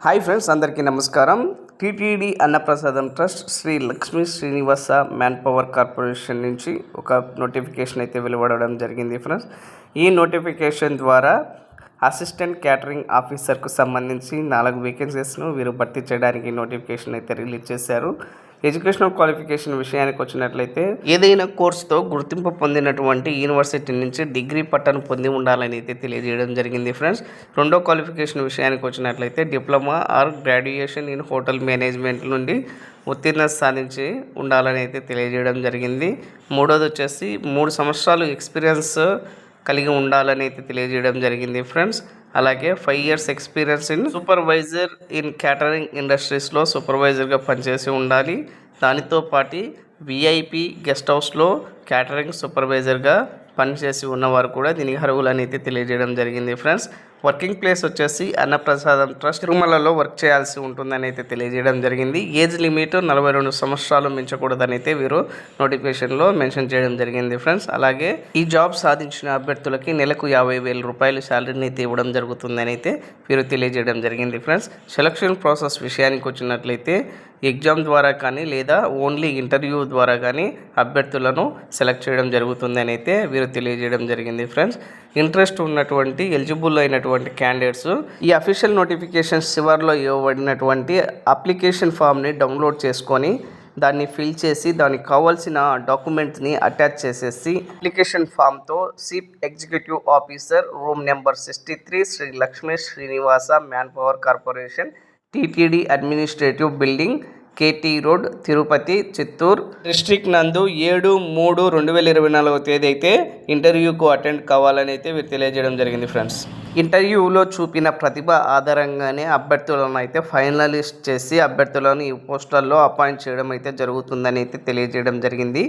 Hi friends అందరికీ నమస్కారం. TTD Annaprasadam trust Shri Lakshmi Srinivasa manpower corporation నుంచి ఒక నోటిఫికేషన్ అయితే వెలువడడం జరిగింది ఫ్రెండ్స్ ఈ నోటిఫికేషన్ ద్వారా అసిస్టెంట్ క్యాటరింగ్ ఆఫీసర్కు సంబంధించి నాలుగు వేకెన్సీస్ను వీరు భర్తీ చేయడానికి నోటిఫికేషన్ అయితే రిలీజ్ చేశారు. ఎడ్యుకేషనల్ క్వాలిఫికేషన్ విషయానికి వచ్చినట్లయితే ఏదైనా కోర్సుతో గుర్తింపు పొందినటువంటి యూనివర్సిటీ నుంచి డిగ్రీ పట్టను పొంది ఉండాలని అయితే తెలియజేయడం జరిగింది ఫ్రెండ్స్. రెండో క్వాలిఫికేషన్ విషయానికి వచ్చినట్లయితే diploma or graduation in hotel management నుండి ఉత్తీర్ణత సాధించి ఉండాలని అయితే తెలియజేయడం జరిగింది. మూడోది వచ్చేసి మూడు సంవత్సరాలు ఎక్స్పీరియన్స్ కలిగి ఉండాలని అయితే తెలియజేయడం జరిగింది ఫ్రెండ్స్. అలాగే five years experience in supervisor in catering ఇండస్ట్రీస్లో సూపర్వైజర్గా పనిచేసి ఉండాలి. దానితో పాటు విఐపి గెస్ట్ హౌస్లో క్యాటరింగ్ సూపర్వైజర్గా పనిచేసి ఉన్నవారు కూడా దీనికి అర్హులనైతే తెలియజేయడం జరిగింది ఫ్రెండ్స్. వర్కింగ్ ప్లేస్ వచ్చేసి అన్నప్రసాదం ట్రస్ట్ తిరుమలలో వర్క్ చేయాల్సి ఉంటుందని అయితే తెలియజేయడం జరిగింది. ఏజ్ లిమిట్ నలభై రెండు సంవత్సరాలు మించకూడదని అయితే వీరు నోటిఫికేషన్లో మెన్షన్ చేయడం జరిగింది ఫ్రెండ్స్. అలాగే ఈ జాబ్ సాధించిన అభ్యర్థులకి నెలకు యాభై వేల రూపాయలు శాలరీని అయితే ఇవ్వడం జరుగుతుందని అయితే వీరు తెలియజేయడం జరిగింది ఫ్రెండ్స్. సెలక్షన్ ప్రాసెస్ విషయానికి వచ్చినట్లయితే ఎగ్జామ్ ద్వారా కానీ లేదా ఓన్లీ ఇంటర్వ్యూ ద్వారా కానీ అభ్యర్థులను సెలెక్ట్ చేయడం జరుగుతుందని అయితే వీరు తెలియజేయడం జరిగింది ఫ్రెండ్స్. ఇంట్రెస్ట్ ఉన్నటువంటి ఎలిజిబుల్ అయినటువంటి క్యాండిడేట్స్ ఈ అఫీషియల్ నోటిఫికేషన్స్ చివరిలో ఇవ్వబడినటువంటి అప్లికేషన్ ఫామ్ని డౌన్లోడ్ చేసుకొని దాన్ని ఫిల్ చేసి దానికి కావాల్సిన డాక్యుమెంట్స్ని అటాచ్ చేసేసి application ఫామ్తో chief executive officer room number sixty three Shri Lakshmi Srinivasa manpower corporation TTD administrative building KT road Tirupati Chittoor. District నందు ఏడు మూడు రెండు వేల ఇరవై నాలుగో తేదీ అయితే ఇంటర్వ్యూకు అటెండ్ కావాలని అయితే వీరు తెలియజేయడం జరిగింది ఫ్రెండ్స్. ఇంటర్వ్యూలో చూపిన ప్రతిభ ఆధారంగానే అభ్యర్థులను అయితే ఫైనలిస్ట్ చేసి అభ్యర్థులను ఈ పోస్టుల్లో అపాయింట్ చేయడం అయితే జరుగుతుందని అయితే తెలియజేయడం జరిగింది.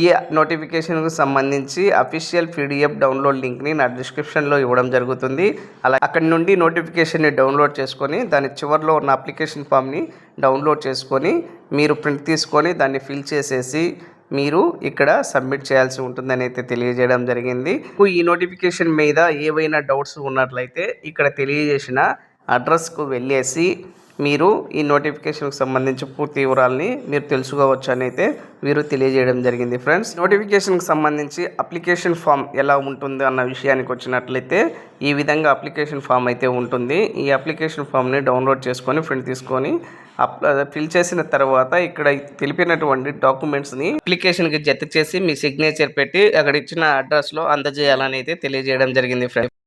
ఈ నోటిఫికేషన్కు సంబంధించి అఫీషియల్ పీడిఎఫ్ డౌన్లోడ్ లింక్ని నా డిస్క్రిప్షన్లో ఇవ్వడం జరుగుతుంది. అలా అక్కడి నుండి నోటిఫికేషన్ని డౌన్లోడ్ చేసుకొని దాని చివరిలో ఉన్న అప్లికేషన్ ఫామ్ని డౌన్లోడ్ చేసుకొని మీరు ప్రింట్ తీసుకొని దాన్ని ఫిల్ చేసేసి మీరు ఇక్కడ సబ్మిట్ చేయాల్సి ఉంటుందని అయితే తెలియజేయడం జరిగింది. ఈ నోటిఫికేషన్ మీద ఏవైనా డౌట్స్ ఉన్నట్లయితే ఇక్కడ తెలియజేసిన అడ్రస్కు వెళ్ళేసి మీరు ఈ నోటిఫికేషన్కి సంబంధించి పూర్తి వివరాలని మీరు తెలుసుకోవచ్చు అని అయితే వీరు తెలియజేయడం జరిగింది. ఫ్రెండ్స్ నోటిఫికేషన్కి సంబంధించి అప్లికేషన్ ఫామ్ ఎలా ఉంటుంది అన్న విషయానికి వచ్చినట్లయితే ఈ విధంగా అప్లికేషన్ ఫామ్ అయితే ఉంటుంది. ఈ అప్లికేషన్ ఫామ్ని డౌన్లోడ్ చేసుకొని ప్రింట్ తీసుకొని అప్ ఫిల్ చేసిన తర్వాత ఇక్కడ తెలిపినటువంటి డాక్యుమెంట్స్ని అప్లికేషన్కి జత చేసి మీ సిగ్నేచర్ పెట్టి అక్కడ ఇచ్చిన అడ్రస్లో అందజేయాలని అయితే తెలియజేయడం జరిగింది. ఫ్రెండ్స్